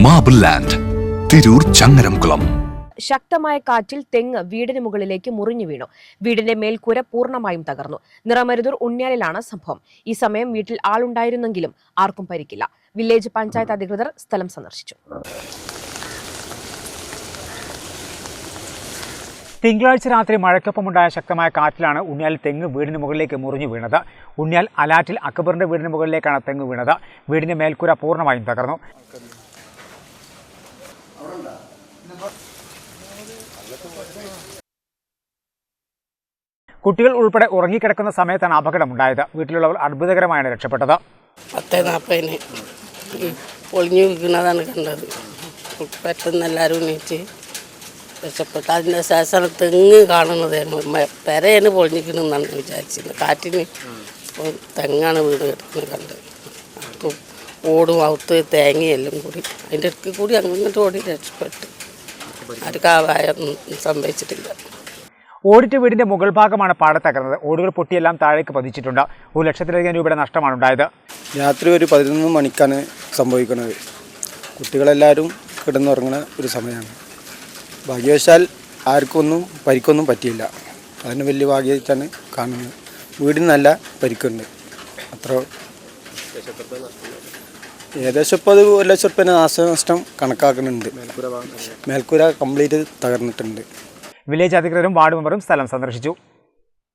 Marble land Tirur Changaramkulam ശക്തമായ കാറ്റിൽ തെങ്ങ് വീടിന് മുകളിലേക്ക് മുറിഞ്ഞു വീണു. വീടിന്റെ മേൽക്കൂര പൂർണമായും തകർന്നു. നിറമരുതൂർ ഉണ്ണിയാലിലാണ് സംഭവം. ഈ സമയം വീട്ടിൽ ആളുണ്ടായിരുന്നെങ്കിലും ആർക്കും പരിക്കില്ല. വില്ലേജ് പഞ്ചായത്ത് അധികൃതർ സ്ഥലം സന്ദർശിച്ചു. തിങ്കളാഴ്ച രാത്രി മഴയ്ക്കൊപ്പമുണ്ടായ ശക്തമായ കാറ്റിലാണ് ഉണ്ണിയാൽ തെങ്ങ് വീടിന് മുകളിലേക്ക് മുറിഞ്ഞു വീണത്. ഉണ്ണിയാൽ അലാറ്റിൽ അക്ബറിന്റെ വീടിന് മുകളിലേക്കാണ് തെങ്ങ് വീണത്. വീടിന്റെ മേൽക്കൂര പൂർണമായും തകർന്നു. കുട്ടികൾ ഉൾപ്പെടെ ഉറങ്ങിക്കിടക്കുന്ന സമയത്താണ് അപകടം അപകടമുണ്ടായത് വീട്ടിലുള്ളവർ അത്ഭുതകരമായാണ് രക്ഷപ്പെട്ടത്. പത്ത് നാൽപ്പതിന് ഒളിഞ്ഞു വിൽക്കുന്നതാണ് കണ്ടത്. പെട്ടെന്ന് എല്ലാവരും നീറ്റ് രക്ഷപ്പെട്ടു. അതിന്റെ ശേഷം തെങ്ങ് കാണുന്നതായിരുന്നു പെരയാണ് പൊളിഞ്ഞിരിക്കണമെന്നാണ് വിചാരിച്ചത് കാറ്റിന് തെങ്ങാണ് വീട് കിടക്കുന്നത് കണ്ടത്. ഓടും അവത്ത് തേങ്ങയെല്ലാം കൂടി. അതിന്റെ ഇടയ്ക്ക് കൂടി അങ്ങോട്ട് ഓടി രക്ഷപ്പെട്ടു. ആർക്കും കാവായം സംഭവിച്ചിട്ടില്ല. ഓടിറ്റ വീടിന്റെ മുകൾ ഭാഗമാണ് പാടത്തകർന്നത് ഓടുകൾ പൊട്ടിയെല്ലാം താഴേക്ക് പതിച്ചിട്ടുണ്ട്. ഒരു ലക്ഷത്തിലധികം രൂപയുടെ നഷ്ടമാണ് ഉണ്ടായത്. രാത്രി ഒരു പതിനൊന്ന് മണിക്കാണ് സംഭവിക്കുന്നത്. കുട്ടികളെല്ലാവരും കിടന്നുറങ്ങുന്ന ഒരു സമയമാണ്. ഭാഗ്യവശാൽ ആർക്കൊന്നും പരിക്കൊന്നും പറ്റിയില്ല. അതിന് വലിയ ഭാഗ്യമായിട്ടാണ് കാണുന്നത്. വീടിന് നല്ല പരിക്കുണ്ട്. അത്ര ഏകദേശം ഇപ്പോൾ അത് ഒരു ലക്ഷം റുപ്യ നാശനഷ്ടം കണക്കാക്കുന്നുണ്ട്. മേൽക്കൂര കംപ്ലീറ്റ് തകർന്നിട്ടുണ്ട്. വില്ലേജ് അധികൃതരും വാർഡ് മെമ്പറും സ്ഥലം സന്ദർശിച്ചു.